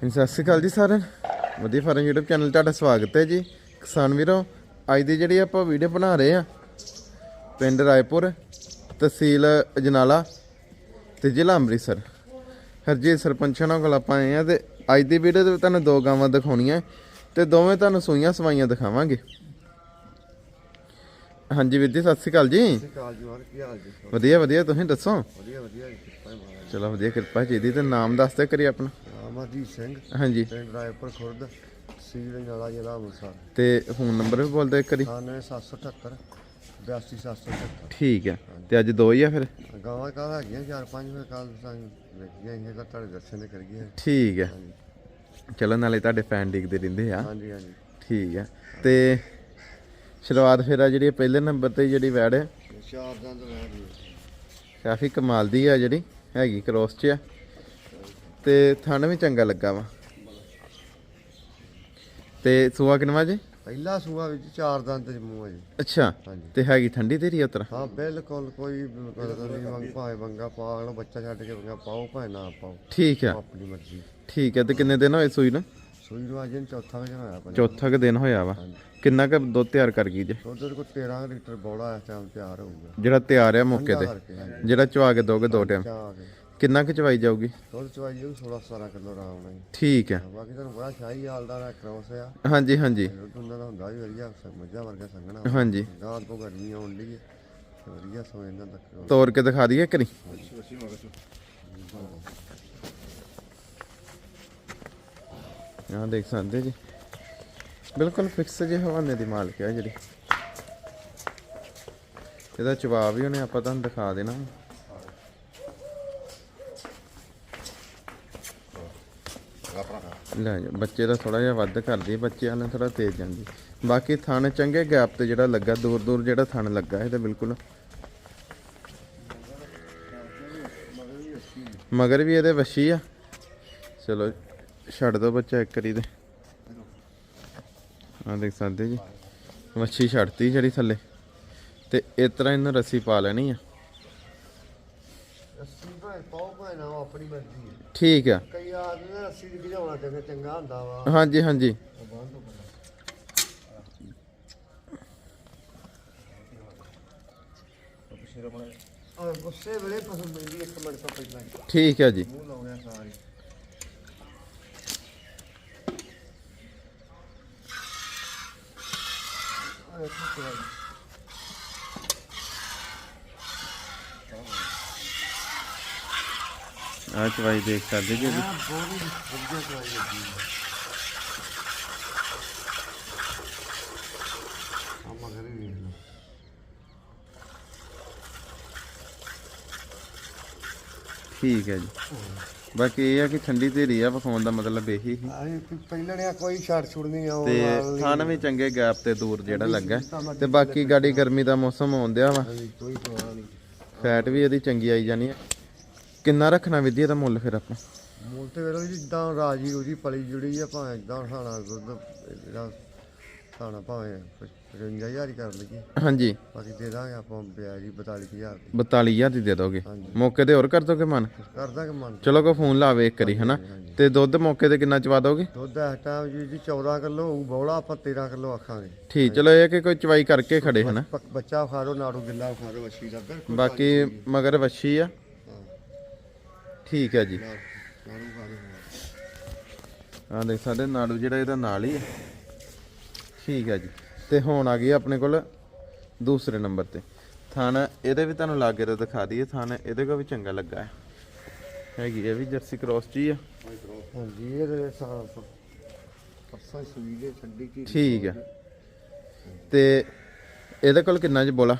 ਸਤਿ ਸ਼੍ਰੀ ਅਕਾਲ ਜੀ ਸਾਰਿਆਂ ਵਧੀਆ ਫਾਰਮ YouTube ਚੈਨਲ ਤੁਹਾਡਾ ਸਵਾਗਤ ਹੈ ਜੀ। ਕਿਸਾਨ ਵੀਰੋ ਅੱਜ ਦੀ ਜਿਹੜੀ ਆਪਾਂ ਵੀਡੀਓ ਬਣਾ ਰਹੇ ਆ ਪਿੰਡ ਰਾਏਪੁਰ ਤਹਿਸੀਲ ਅਜਨਾਲਾ ਤੇ ਜ਼ਿਲ੍ਹਾ ਅੰਮ੍ਰਿਤਸਰ। ਹਰਜੀਤ ਸਰਪੰਚਾਂ ਨਾਲ ਆਪਾਂ ਆਏ ਆ ਤੇ ਅੱਜ ਦੀ ਵੀਡੀਓ ਦੇ ਵਿੱਚ ਤੁਹਾਨੂੰ ਦੋ ਗਾਵਾਂ ਦਿਖਾਉਣੀਆਂ ਤੇ ਦੋਵੇਂ ਤੁਹਾਨੂੰ ਸੂਈਆਂ ਸਵਾਈਆਂ ਦਿਖਾਵਾਂਗੇ। ਹਾਂਜੀ ਵੀਰ ਜੀ ਸਤਿ ਸ਼੍ਰੀ ਅਕਾਲ ਜੀ। ਕਾਲ ਜੀ ਹੋਰ ਕੀ ਹਾਲ ਜੀ? ਵਧੀਆ ਵਧੀਆ ਤੁਸੀਂ ਦੱਸੋ? ਵਧੀਆ ਵਧੀਆ ਜੀ ਚਲੋ ਵਧੀਆ ਕਿਰਪਾ ਚਾਹੀਦੀ ਤੇ ਨਾਮ ਦੱਸ ਦਿਓ ਕਰੀ ਆਪਣਾ। ਅਮਰਜੀਤ ਸਿੰਘ ਹਾਂਜੀ। ਪਿੰਡ ਰਾਏਪੁਰ ਖੁਰਦ ਸੀਲ ਨਾਲਾ ਜ਼ਿਲ੍ਹਾ ਅੰਮ੍ਰਿਤਸਰ। ਤੇ ਫੋਨ ਨੰਬਰ ਵੀ ਬੋਲ ਦਿਓ ਇੱਕ ਕਰੀ 9778 82778 ਠੀਕ ਹੈ ਤੇ ਅੱਜ ਦੋ ਹੀ ਆ ਫਿਰ? ਗਾਵਾਂ ਕਾਹ ਹੈਗੀਆਂ? ਚਾਰ ਪੰਜ ਫਿਰ ਕੱਲ ਸਾਨੂੰ ਵੇਖੀਆਂ ਇਹ ਤਾਂ ਤੁਹਾਡੇ ਦਰਸ਼ਨ ਕਰੀਏ। ਠੀਕ ਹੈ ਚਲੋ ਨਾਲੇ ਤੁਹਾਡੇ ਫੈਨ ਡਿੱਗਦੇ ਰਹਿੰਦੇ ਆ। ਹਾਂਜੀ ਹਾਂਜੀ। ਠੀਕ ਹੈ ਤੇ ਸ਼ੁਰੂਆਤ ਫਿਰ ਆ ਜਿਹੜੀ ਪਹਿਲੇ ਨੰਬਰ ਤੇ ਜਿਹੜੀ ਵੈੜ ਹੈ। ਚਾਰ ਦੰਦ ਗਏ ਕਾਫੀ ਕਮਾਲ ਦੀ ਆ ਜਿਹੜੀ ਹੈਗੀ ਕ੍ਰੋਸ 'ਚ ਆ। ਤੇ ਥਣ ਵੀ ਚੰਗਾ ਲੱਗਾ ਵਾ। ਤੇ ਸੂਆ ਕਿਨਵਾ ਜੀ? ਪਹਿਲਾ ਸੂਆ ਵਿੱਚ ਚਾਰ ਦੰਦ ਚ ਮੂੰਹ ਹੈ ਜੀ। ਅੱਛਾ ਹਾਂਜੀ। ਤੇ ਹੈਗੀ ਠੰਡੀ ਤੇਰੀ ਉਤਰ? ਹਾਂ ਬਿਲਕੁਲ ਕੋਈ ਗੱਲ ਨਹੀਂ ਮੰਗ ਭਾਵੇਂ ਬੰਗਾ ਬੱਚਾ ਛੱਡ ਕੇ ਬੰਗਾ ਪਾਓ ਭਾਵੇਂ ਨਾ ਪਾਓ। ਠੀਕ ਆ। ਆਪਣੀ ਮਰਜ਼ੀ। ਠੀਕ ਹੈ ਤੇ ਕਿੰਨੇ ਦਿਨ ਹੋਏ ਸੂਈ ਨੂੰ? ਸੂਈ ਨੂੰ ਅਜੇ ਚੌਥਾ ਵਜੇ ਹੋਇਆ ਪੰਜ ਚੌਥਾ ਕੁ ਦਿਨ ਹੋਇਆ ਵਾ। ਕਿੰਨਾ ਕੁ ਦੁੱਧ ਤਿਆਰ ਕਰ ਗਈ ਜੇ? ਉਧਰ ਕੋ 13 ਲੀਟਰ ਬੋਲਾ ਇਸ ਟਾਈਮ ਤਿਆਰ ਹੋਊਗਾ ਜਿਹੜਾ ਤਿਆਰ ਆ ਮੌਕੇ ਤੇ। ਕਰਕੇ ਜਿਹੜਾ ਚਵਾ ਕੇ ਦੋਗੇ ਦੋ ਟਾਈਮ ਚਾਹ ਕੇ। ਕਿੰਨਾ ਕੁ ਚਵਾਈ ਜਾਊਗੀ? ਦੁੱਧ ਚਵਾਈ ਉਹ 16 17 ਕਿਲੋ ਆਰਾਮ ਨਾਲ ਜੀ। ਠੀਕ ਹੈ। ਬਾਕੀ ਤੁਹਾਨੂੰ ਬੜਾ ਸ਼ਾਹੀ ਹਾਲ ਦਾ ਨਾ ਕ੍ਰੋਸ ਆ। ਹਾਂਜੀ ਹਾਂਜੀ। ਦੁੱਧ ਉਹਨਾਂ ਦਾ ਹੁੰਦਾ ਵੀ ਵਧੀਆ ਸ- ਮੱਝਾਂ ਵਰਗਾ ਸੰਘਣਾ ਹਾਂਜੀ। ਗਾਂ ਤੋਂ ਗਰਮੀ ਆਉਣ ਲਈ ਵਧੀਆ ਸੋ ਇਹਨਾਂ ਦਾ। ਤੋੜ ਕੇ ਦਿਖਾ ਦਈਏ ਕਰੀ ਆਹ ਦੇਖ ਸਕਦੇ ਜੀ। ਬਿਲਕੁਲ ਫਿਕਸ ਜੇ ਹਵਾਨੇ ਦੀ ਮਾਲਕ ਹੈ ਜਿਹੜੀ। ਇਹਦਾ ਜਵਾਬ ਵੀ ਉਹਨੇ ਆਪਾਂ ਤੁਹਾਨੂੰ ਦਿਖਾ ਦੇਣਾ। ਲੈ ਜਾ ਬੱਚੇ ਦਾ ਥੋੜਾ ਜਿਹਾ ਵੱਧ ਕਰਦੀ ਬੱਚਿਆਂ ਨੇ ਥੋੜਾ ਤੇਜ਼ ਜਾਂਦੀ। ਬਾਕੀ ਥਣ ਚੰਗੇ ਗੈਪ ਤੇ ਜਿਹੜਾ ਲੱਗਾ ਦੂਰ ਦੂਰ ਜਿਹੜਾ ਥਣ ਲੱਗਾ ਇਹ ਤਾਂ ਬਿਲਕੁਲ। ਮਗਰ ਵੀ ਇਹਦੇ ਵੱਛੀ ਆ। ਚਲੋ ਛੱਡ ਦੋ ਬੱਚਾ ਇੱਕ ਵਾਰੀ ਦੇ ਆ ਦੇਖ ਸਕਦੇ ਜੀ ਵੱਛੀ ਛੱਡਤੀ ਜਿਹੜੀ ਥੱਲੇ। ਤੇ ਇਸ ਤਰ੍ਹਾਂ ਇਹਨੂੰ ਰੱਸੀ ਪਾ ਲੈਣੀ ਆ। ਠੀਕ ਆ। ਰੱਸੀ ਦੀ ਭਜਾਉਣਾ ਚੰਗਾ ਚੰਗਾ ਹੁੰਦਾ ਵਾ। ਹਾਂਜੀ ਹਾਂਜੀ। ਗੁੱਸੇ ਵੇਲੇ ਪਸੰਦ ਪੈਂਦੀ ਇੱਕ ਮਿੰਟ ਤੋਂ ਪਹਿਲਾਂ। ਹੀ। ਠੀਕ ਹੈ ਜੀ ਮੂੰਹ ਲਾਉਣਿਆ ਸਾਰੀ ਆ ਇੱਕ ਚਵਾਈ ਆ ਚਵਾਈ ਦੇਖ ਸਕਦੇ ਜੀ। ਆ ਹੀ ਹੈ ਆ ਹੀ ਠੀਕ ਹੈ ਜੀ। ਬਾਕੀ ਇਹ ਆ ਕਿ ਠੰਡੀ ਧੀਰੀ ਆ ਵਿਖਾਉਣ ਦਾ ਮਤਲਬ ਇਹੀ ਸੀ। ਆਏ ਪਹਿਲਾਂ ਨੇ ਕੋਈ ਛੱਡ ਛੁੜ ਨਹੀਂ ਆਉਂ ਤੇ ਥਣ ਵੀ ਚੰਗੇ ਗੈਪ ਤੇ ਦੂਰ ਜਿਹੜਾ ਲੱਗਾ। ਤੇ ਬਾਕੀ ਗਾੜੀ ਗਰਮੀ ਦਾ ਮੌਸਮ ਆਉਂਦਿਆ ਵਾ। ਫੈਟ ਵੀ ਇਹਦੀ ਚੰਗੀ ਆਈ ਜਾਣੀ ਹੈ ਕਿੰਨਾ ਰੱਖਣਾ ਵਿਧੀ ਇਹਦਾ ਮੁੱਲ ਫਿਰ ਆਪਾਂ? ਮੁੱਲ ਤੇ ਵੇਲੋ ਜਿੱਦਾਂ ਰਾਜੀ ਉਹਦੀ ਪਲੀ ਜੁੜੀ ਆ ਭਾਵੇਂ ਇਦਾਂ ਖਾਣਾ ਦੁੱਧ ਜਿਹੜਾ ਖਾਣਾ ਭਾਵੇਂ 55000 ਹੀ ਕਰ ਲਈਏ। ਹਾਂਜੀ। ਬਾਕੀ ਦੇ ਦਾਂਗੇ ਆਪਾਂ ਵਿਆਜ ਹੀ 42000 ਦੀ। 42000 ਦੀ ਦੇ ਦੋਗੇ? ਹਾਂਜੀ। ਮੌਕੇ ਤੇ ਹੋਰ ਕਰ ਦੋਗੇ ਮਨ? ਕਰ ਦਾਂਗੇ ਮਨ। ਚਲੋ ਕੋ ਫੋਨ ਲਾਵੇ ਇੱਕ ਵਾਰੀ ਹਨਾ? ਤੇ ਦੁੱਧ ਮੌਕੇ ਤੇ ਕਿੰਨਾ ਚਵਾ ਦੋਗੇ? ਦੁੱਧ ਇਸ ਟਾਈਮ ਜੀ ਜੀ 14 ਕਿਲੋ ਹੋਊ ਬੌਲਾ ਆਪਾਂ 13 ਕਿਲੋ ਆਖਾਂਗੇ। ਠੀਕ ਚਲੋ ਇਹ ਕਿ ਕੋਈ ਚਵਾਈ ਕਰਕੇ ਖੜੇ ਹਨਾ? ਪ- ਬੱਚਾ ਖਾਰੋ ਨਾੜੂ ਗਿੱਲਾ ਖਾਰੋ ਅੱਛੀ ਦਾ ਬਿਲਕੁਲ ਬਾਕੀ ਮਗਰ ਵੱਛੀ ਆ। ਠੀਕ ਹੈ ਜੀ। ਆ ਦੇਖ ਸਾਡੇ ਨਾੜੂ ਜਿਹੜਾ ਇਹਦਾ ਨਾਲ ਹੀ ਹੈ ਠੀਕ ਹੈ ਜੀ। ਤੇ ਹੁਣ ਆ ਗਈ ਆਪਣੇ ਕੋਲ ਦੂਸਰੇ ਨੰਬਰ ਤੇ। ਥਣ ਇਹਦੇ ਵੀ ਤੁਹਾਨੂੰ ਲਾਗੇ ਤੋਂ ਦਿਖਾ ਦਈਏ। ਥਣ ਇਹਦੇ ਕੋ ਵੀ ਚੰਗਾ ਲੱਗਾ ਹੈ। ਹੈਗੀ ਇਹ ਵੀ ਜਰਸੀ ਕ੍ਰੋਸ ਚ ਹੀ ਆ। ਹਾਂਜੀ ਇਹ ਤੇ ਸਾਰਾ ਪਰਸਾ ਸੂਈ ਦੇ ਛੱਡੀ ਕੀ ਠੀਕ ਹੈ। ਤੇ ਇਹਦੇ ਕੋਲ ਕਿੰਨਾ ਚ ਬੋਲਾ?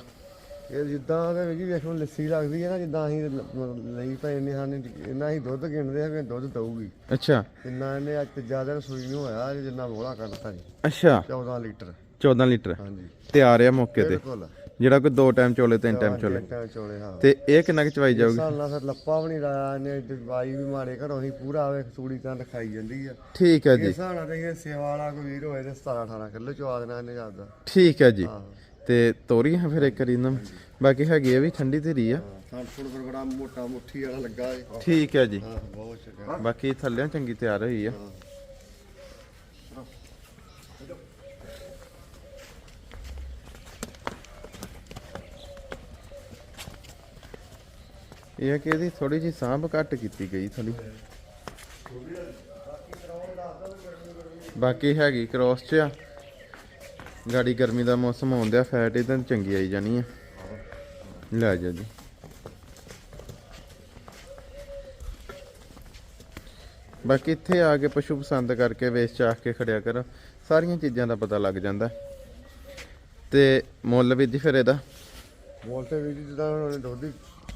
ਇਹ ਜਿੱਦਾਂ ਦੇ ਜੀ ਵੇਖੋ ਲੱਸੀ ਲੱਗਦੀ ਹੈ ਨਾ ਜਿੱਦਾਂ ਅਸੀਂ ਲ- ਲਈ ਪਏ ਨੇ ਹਨ ਇਹਨਾਂ ਹੀ ਦੁੱਧ ਗਿਣਦੇ ਆ ਵੀ ਦੁੱਧ ਦਊਗੀ। ਅੱਛਾ। ਕਿੰਨਾ ਇਹਨੇ ਅੱਜ ਤੀਜਾ ਦਿਨ ਸੂਈ ਨੂੰ ਹੋਇਆ ਜਿੰਨਾ ਬੋਲਾ ਕੱਢਤਾ ਜੀ। ਅੱਛਾ। 14 ਲੀਟਰ। 14 ਲੀਟਰ। ਹਾਂਜੀ। ਤਿਆਰ ਆ ਮੌਕੇ ਤੇ। ਬਿਲਕੁਲ। ਜਿਹੜਾ ਕੋਈ ਦੋ ਟਾਈਮ ਚੋਲੇ ਤਿੰਨ ਟਾਈਮ ਚੋਲੇ। ਟਾਈਮ ਚੋਲੇ ਹਾਂ। ਤੇ ਇਹ ਕਿੰਨਾ ਕੁ ਚਵਾਈ ਜਾਊਗੀ? ਸਾਲ ਨਾਲ ਫਿਰ ਲੱਪਾ ਵੀ ਨਹੀਂ ਲਾਇਆ ਇਹਨੇ ਦਵਾਈ ਵੀ ਮਾਰੇ ਘਰੋਂ ਹੀ ਪੂਰਾ ਆਵੇ ਸੂੜੀ ਤਾਂ ਖਾਈ ਜਾਂਦੀ ਆ। ਠੀਕ ਹੈ ਜੀ। ਹਿਸਾਬ ਨਾਲ ਤਾਂ ਇਹ ਸੇਵਾ ਵਾਲਾ ਕੋਈ ਵੀਰ ਹੋਏ ਤੇ 17 18 ਕਿਲੋ ਚਵਾ ਦੇਣਾ ਇਹਨੇ ਜਾਂਦਾ ਠੀਕ ਹੈ ਜੀ। ਹਾਂ। ਤੇ ਤੋਰੀਆਂ ਫਿਰ ਇੱਕ ਵਾਰੀ ਇਹਨਾਂ ਬਾਕੀ ਹੈਗੀ ਇਹ ਵੀ ਠੰਡੀ ਧੀਰੀ ਆ। ਥਾਂ ਥੋੜਾ ਬੜਾ ਮੋਟਾ ਮੁੱਠੀ ਵਾਲਾ ਲੱਗਾ ਹੈ ਠੀਕ ਹੈ ਜੀ। ਹਾਂ ਬਹੁਤ ਚੰਗਾ। ਬਾਕੀ ਥੱਲੇ ਚੰਗੀ ਤਿਆਰ ਹੋਈ ਆ। ਇਹ ਹੈ ਕਿ ਇਹਦੀ ਥੋੜੀ ਜਿਹੀ ਸਾਂਭ ਘੱਟ ਕੀਤੀ ਗਈ ਥੋੜੀ ਬਾਕੀ ਹੈਗੀ ਕ੍ਰੋਸ ਚ ਆ। ਗਾੜੀ ਗਰਮੀ ਦਾ ਮੌਸਮ ਆਉਂਦਿਆ ਫੈਟ ਇਹਦਾਂ ਚੰਗੀ ਆਈ ਜਾਣੀ ਆ। ਲੈ ਜਾ ਜੀ। ਬਾਕੀ ਇੱਥੇ ਆ ਕੇ ਪਸ਼ੂ ਪਸੰਦ ਕਰਕੇ ਵੇਚ ਚਾਹ ਕੇ ਖੜਿਆ ਕਰੋ, ਸਾਰੀਆਂ ਚੀਜ਼ਾਂ ਦਾ ਪਤਾ ਲੱਗ ਜਾਂਦਾ। ਤੇ ਮੁੱਲ ਵੀ ਜੀ ਫਿਰ ਇਹਦਾ। ਬੋਲਤੇ ਵੀ ਜਿੱਦਾਂ ਹੁਣ ਦੁੱਧ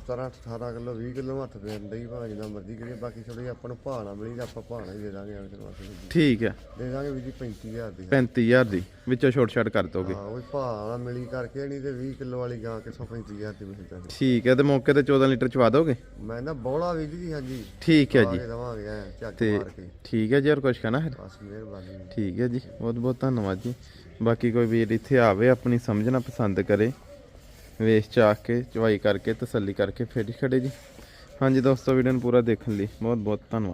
17 18 ਕਿਲੋ 20 ਕਿਲੋ ਹੱਥ ਦੇ ਦਿੰਦੇ ਹੀ ਭਾਵੇਂ ਜਿੱਦਾਂ ਮਰਜ਼ੀ ਕਰੀਏ ਬਾਕੀ ਥੋੜੀ ਆਪਾਂ ਨੂੰ ਨਾ ਮਿਲੀ ਤਾਂ ਆਪਾਂ ਹੀ ਦੇ ਦਾਂਗੇ ਕੇ ਵਾਸਤੇ। ਠੀਕ ਹੈ। ਦੇ ਦਾਂਗੇ ਵੀ ਜੀ 35000 ਦੀ। 35000 ਦੀ ਵਿੱਚੋਂ ਛੋਟ ਛਾਟ ਕਰ ਦੋਗੇ। ਹਾਂ ਉਹ ਨਾਲ ਮਿਲੀ ਕਰਕੇ ਨਹੀਂ ਤੇ 20 ਕਿਲੋ ਵਾਲੀ ਗਾਂ ਕਿਥੋਂ 35000 ਦੀ ਮਿਲ ਜਾਂਦੀ। ਠੀਕ ਹੈ ਤੇ ਮੌਕੇ ਤੇ 14 ਲੀਟਰ ਚਵਾ ਦੋਗੇ? ਮੈਂ ਨਾ ਬੋਲਾ ਵੀ ਜੀ ਹਾਂਜੀ। ਠੀਕ ਹੈ ਜੀ। ਦਵਾਂਗੇ ਮਾਰ ਕੇ। ਠੀਕ ਹੈ ਜੀ ਹੋਰ ਕੁਝ ਕਹਿਣਾ ਫਿਰ ਬਸ ਮਿਹਰਬਾਨੀ ਠੀਕ ਹੈ ਜੀ ਬਹੁਤ ਬਹੁਤ ਧੰਨਵਾਦ ਜੀ। ਬਾਕੀ ਕੋਈ ਵੀਰ ਇੱਥੇ ਆਵੇ ਆਪਣੀ ਸਮਝਣਾ ਪਸੰਦ ਕਰੇ। ਵੇਚ ਚਾਖ ਕੇ, ਚਵਾਈ ਕਰਕੇ, ਤਸੱਲੀ ਕਰਕੇ ਫਿਰ ਹੀ ਖੜੇ ਜੀ। ਹਾਂਜੀ ਦੋਸਤੋ ਵੀਡੀਓ ਨੂੰ ਪੂਰਾ ਦੇਖਣ ਲਈ ਬਹੁਤ ਬਹੁਤ ਧੰਨਵਾਦ।